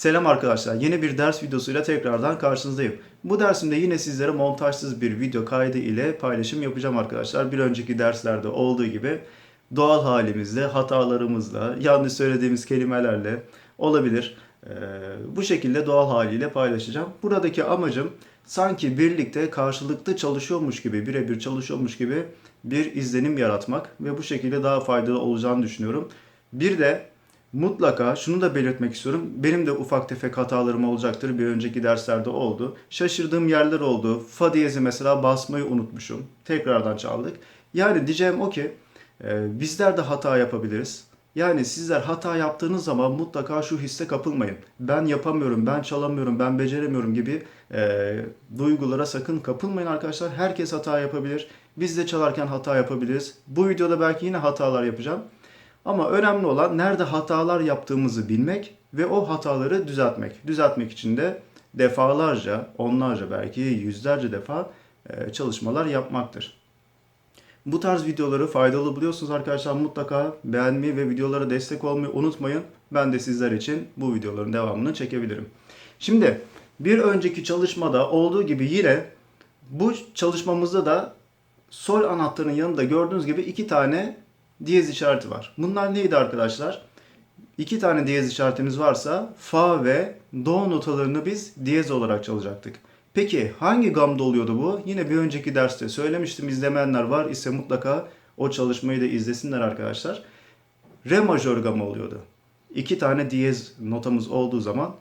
Selam arkadaşlar. Yeni bir ders videosuyla tekrardan karşınızdayım. Bu dersimde yine sizlere montajsız bir video kaydı ile paylaşım yapacağım arkadaşlar. Bir önceki derslerde olduğu gibi doğal halimizle, hatalarımızla, yanlış söylediğimiz kelimelerle olabilir. Ee, bu şekilde doğal haliyle paylaşacağım. Buradaki amacım sanki birlikte karşılıklı çalışıyormuş gibi, birebir çalışıyormuş gibi bir izlenim yaratmak ve bu şekilde daha faydalı olacağını düşünüyorum. Bir de Mutlaka şunu da belirtmek istiyorum. Benim de ufak tefek hatalarım olacaktır. Bir önceki derslerde oldu. Şaşırdığım yerler oldu. Fa diyezi mesela basmayı unutmuşum. Tekrardan çaldık. Yani diyeceğim o ki e, bizler de hata yapabiliriz. Yani sizler hata yaptığınız zaman mutlaka şu hisse kapılmayın. Ben yapamıyorum, ben çalamıyorum, ben beceremiyorum gibi e, duygulara sakın kapılmayın arkadaşlar. Herkes hata yapabilir. Biz de çalarken hata yapabiliriz. Bu videoda belki yine hatalar yapacağım. Ama önemli olan nerede hatalar yaptığımızı bilmek ve o hataları düzeltmek. Düzeltmek için de defalarca, onlarca belki yüzlerce defa e, çalışmalar yapmaktır. Bu tarz videoları faydalı buluyorsunuz arkadaşlar mutlaka beğenmeyi ve videolara destek olmayı unutmayın. Ben de sizler için bu videoların devamını çekebilirim. Şimdi bir önceki çalışmada olduğu gibi yine bu çalışmamızda da sol anahtarın yanında gördüğünüz gibi iki tane diyez işareti var. Bunlar neydi arkadaşlar? İki tane diyez işaretimiz varsa fa ve do notalarını biz diyez olarak çalacaktık. Peki hangi gamda oluyordu bu? Yine bir önceki derste söylemiştim. İzlemeyenler var ise mutlaka o çalışmayı da izlesinler arkadaşlar. Re majör gamı oluyordu. İki tane diyez notamız olduğu zaman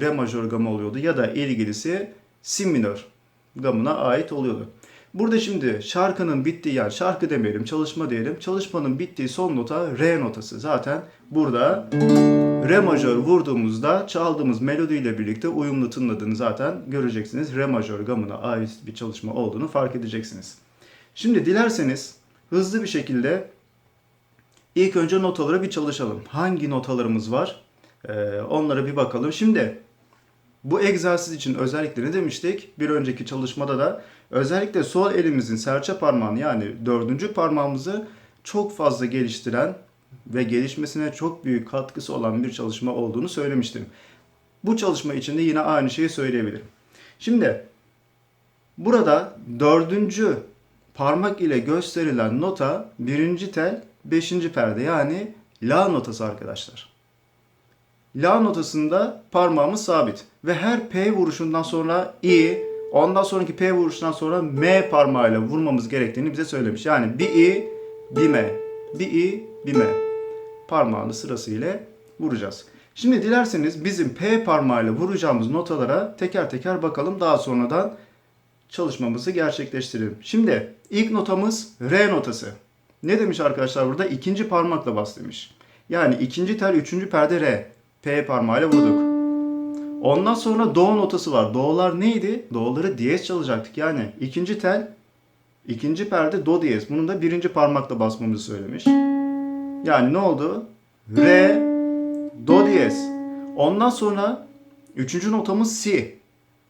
re majör gamı oluyordu ya da ilgilisi si minör gamına ait oluyordu. Burada şimdi şarkının bittiği yani şarkı demeyelim çalışma diyelim. Çalışmanın bittiği son nota re notası. Zaten burada re majör vurduğumuzda çaldığımız melodiyle birlikte uyumlu tınladığını zaten göreceksiniz. Re majör gamına ait bir çalışma olduğunu fark edeceksiniz. Şimdi dilerseniz hızlı bir şekilde ilk önce notaları bir çalışalım. Hangi notalarımız var? Ee, onlara bir bakalım. Şimdi bu egzersiz için özellikle ne demiştik? Bir önceki çalışmada da özellikle sol elimizin serçe parmağını yani dördüncü parmağımızı çok fazla geliştiren ve gelişmesine çok büyük katkısı olan bir çalışma olduğunu söylemiştim. Bu çalışma için de yine aynı şeyi söyleyebilirim. Şimdi burada dördüncü parmak ile gösterilen nota birinci tel beşinci perde yani la notası arkadaşlar. La notasında parmağımız sabit. Ve her P vuruşundan sonra I, ondan sonraki P vuruşundan sonra M parmağıyla vurmamız gerektiğini bize söylemiş. Yani bir I, bir M. Bir I, bir M. Parmağını sırasıyla vuracağız. Şimdi dilerseniz bizim P parmağıyla vuracağımız notalara teker teker bakalım. Daha sonradan çalışmamızı gerçekleştirelim. Şimdi ilk notamız R notası. Ne demiş arkadaşlar burada? İkinci parmakla bas demiş. Yani ikinci tel üçüncü perde R. P parmağıyla vurduk. Ondan sonra do notası var. Do'lar neydi? Do'ları diyez çalacaktık. Yani ikinci tel, ikinci perde do diyez. Bunun da birinci parmakla basmamızı söylemiş. Yani ne oldu? Re, do diyez. Ondan sonra üçüncü notamız si.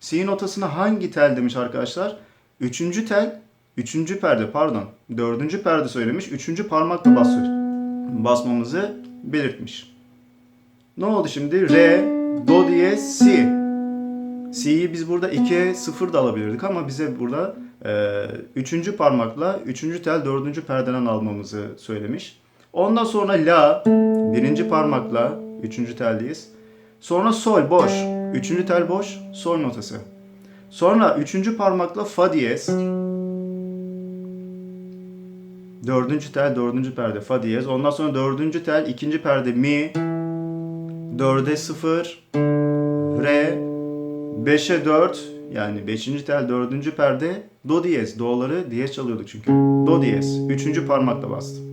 Si notasına hangi tel demiş arkadaşlar? Üçüncü tel, üçüncü perde pardon. Dördüncü perde söylemiş. Üçüncü parmakla basıyor. Basmamızı belirtmiş. Ne oldu şimdi? Re, do diyez, si. Si'yi biz burada 2'ye 0 da alabilirdik ama bize burada e, üçüncü parmakla üçüncü tel dördüncü perdeden almamızı söylemiş. Ondan sonra la birinci parmakla üçüncü teldeyiz. Sonra sol boş. Üçüncü tel boş. Sol notası. Sonra üçüncü parmakla fa diyez. Dördüncü tel dördüncü perde fa diyez. Ondan sonra dördüncü tel ikinci perde mi. 4'e 0, re, 5'e 4 yani 5. tel 4. perde do diyez. Do'ları diyez çalıyorduk çünkü. Do diyez. 3. parmakla bastım.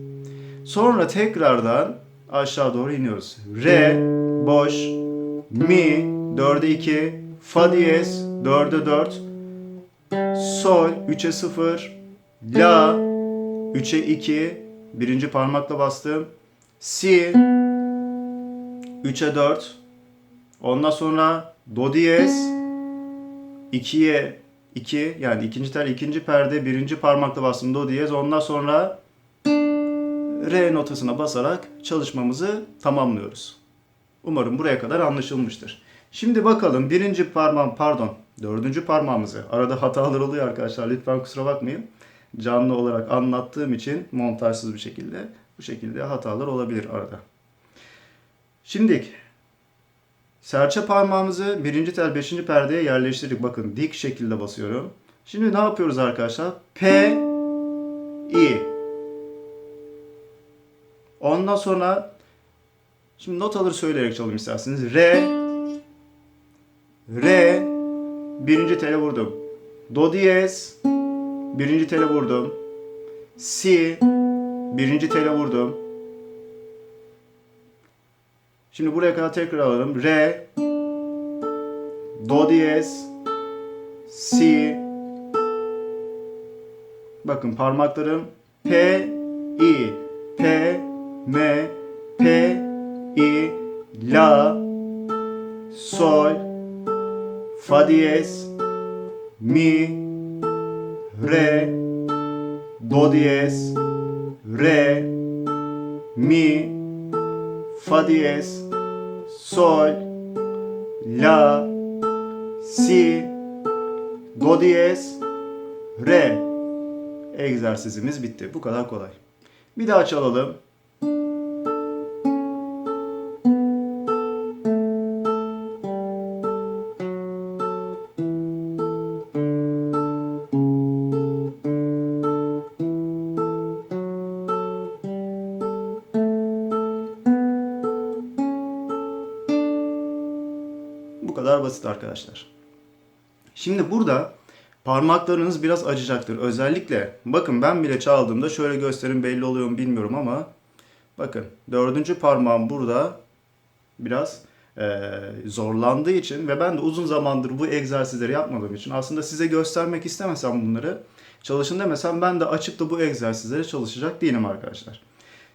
Sonra tekrardan aşağı doğru iniyoruz. Re, boş, mi, 4'e 2, fa diyez, 4'e 4, sol, 3'e 0, la, 3'e 2, birinci parmakla bastım. Si, 3'e 4. Ondan sonra do diyez 2'ye 2 yani ikinci tel ikinci perde birinci parmakla bastım do diyez. Ondan sonra re notasına basarak çalışmamızı tamamlıyoruz. Umarım buraya kadar anlaşılmıştır. Şimdi bakalım birinci parmağım pardon dördüncü parmağımızı arada hatalar oluyor arkadaşlar lütfen kusura bakmayın. Canlı olarak anlattığım için montajsız bir şekilde bu şekilde hatalar olabilir arada. Şimdi serçe parmağımızı birinci tel beşinci perdeye yerleştirdik. Bakın dik şekilde basıyorum. Şimdi ne yapıyoruz arkadaşlar? P, I. Ondan sonra şimdi notaları söyleyerek çalalım isterseniz. Re, Re, birinci tele vurdum. Do diyez, birinci tele vurdum. Si, birinci tele vurdum. Şimdi buraya kadar tekrar alalım. Re, Do diyez, Si. Bakın parmaklarım P, I, P, M, P, I, La, Sol, Fa diyez, Mi, Re, Do diyez, Re, Mi, Fa diyez, Sol, La, Si, Do diyez, Re. Egzersizimiz bitti. Bu kadar kolay. Bir daha çalalım. Bu kadar basit arkadaşlar. Şimdi burada parmaklarınız biraz acıyacaktır. Özellikle bakın ben bile çaldığımda şöyle gösterin belli oluyor mu bilmiyorum ama bakın dördüncü parmağım burada biraz eee, zorlandığı için ve ben de uzun zamandır bu egzersizleri yapmadığım için aslında size göstermek istemesem bunları çalışın demesem ben de açıp da bu egzersizleri çalışacak değilim arkadaşlar.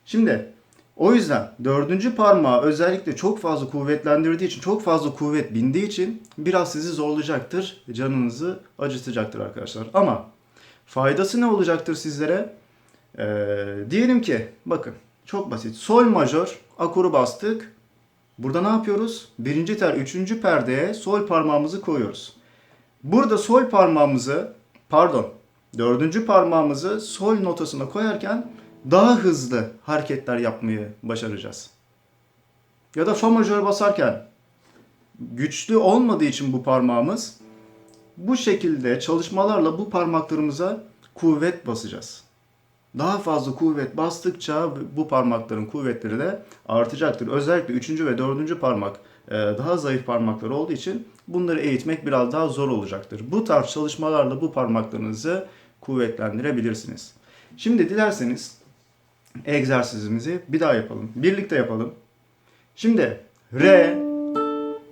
Şimdi o yüzden dördüncü parmağı özellikle çok fazla kuvvetlendirdiği için, çok fazla kuvvet bindiği için biraz sizi zorlayacaktır, canınızı acıtacaktır arkadaşlar. Ama faydası ne olacaktır sizlere? Ee, diyelim ki, bakın çok basit. Sol majör akoru bastık. Burada ne yapıyoruz? Birinci tel, üçüncü perdeye sol parmağımızı koyuyoruz. Burada sol parmağımızı, pardon, dördüncü parmağımızı sol notasına koyarken daha hızlı hareketler yapmayı başaracağız. Ya da fa majör basarken güçlü olmadığı için bu parmağımız bu şekilde çalışmalarla bu parmaklarımıza kuvvet basacağız. Daha fazla kuvvet bastıkça bu parmakların kuvvetleri de artacaktır. Özellikle üçüncü ve dördüncü parmak e, daha zayıf parmaklar olduğu için bunları eğitmek biraz daha zor olacaktır. Bu tarz çalışmalarla bu parmaklarınızı kuvvetlendirebilirsiniz. Şimdi dilerseniz egzersizimizi bir daha yapalım. Birlikte yapalım. Şimdi re,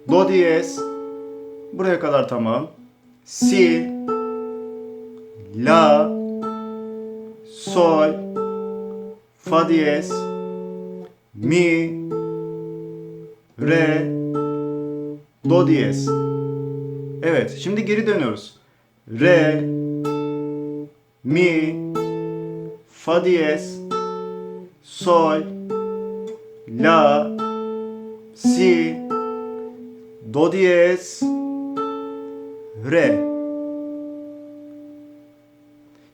do diyez, buraya kadar tamam. Si, la, sol, fa diyez, mi, re, do diyez. Evet, şimdi geri dönüyoruz. Re, mi, fa diyez, sol, la, si, do diyez, re.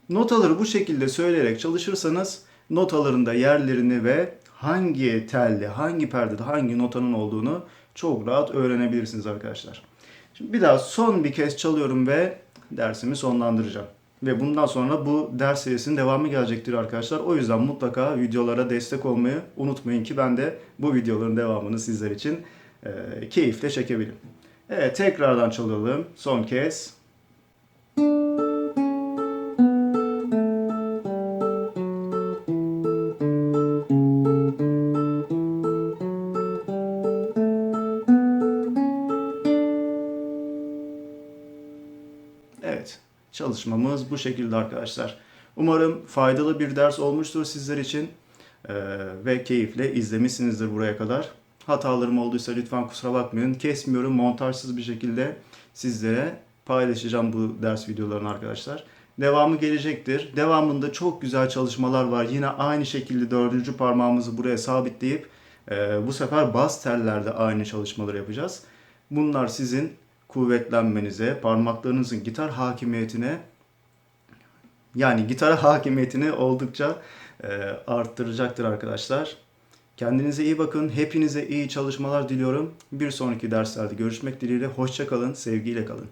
Notaları bu şekilde söyleyerek çalışırsanız notaların da yerlerini ve hangi telde, hangi perdede, hangi notanın olduğunu çok rahat öğrenebilirsiniz arkadaşlar. Şimdi bir daha son bir kez çalıyorum ve dersimi sonlandıracağım. Ve bundan sonra bu ders serisinin devamı gelecektir arkadaşlar. O yüzden mutlaka videolara destek olmayı unutmayın ki ben de bu videoların devamını sizler için e, keyifle çekebilirim. Evet tekrardan çalalım son kez. Evet, çalışmamız bu şekilde arkadaşlar. Umarım faydalı bir ders olmuştur sizler için Ee, ve keyifle izlemişsinizdir buraya kadar. Hatalarım olduysa lütfen kusura bakmayın. Kesmiyorum, montajsız bir şekilde sizlere paylaşacağım bu ders videolarını arkadaşlar. Devamı gelecektir. Devamında çok güzel çalışmalar var. Yine aynı şekilde dördüncü parmağımızı buraya sabitleyip Ee, bu sefer bas tellerde aynı çalışmaları yapacağız. Bunlar sizin kuvvetlenmenize, parmaklarınızın gitar hakimiyetine yani gitara hakimiyetini oldukça e, arttıracaktır arkadaşlar. Kendinize iyi bakın. Hepinize iyi çalışmalar diliyorum. Bir sonraki derslerde görüşmek dileğiyle. Hoşça kalın, sevgiyle kalın.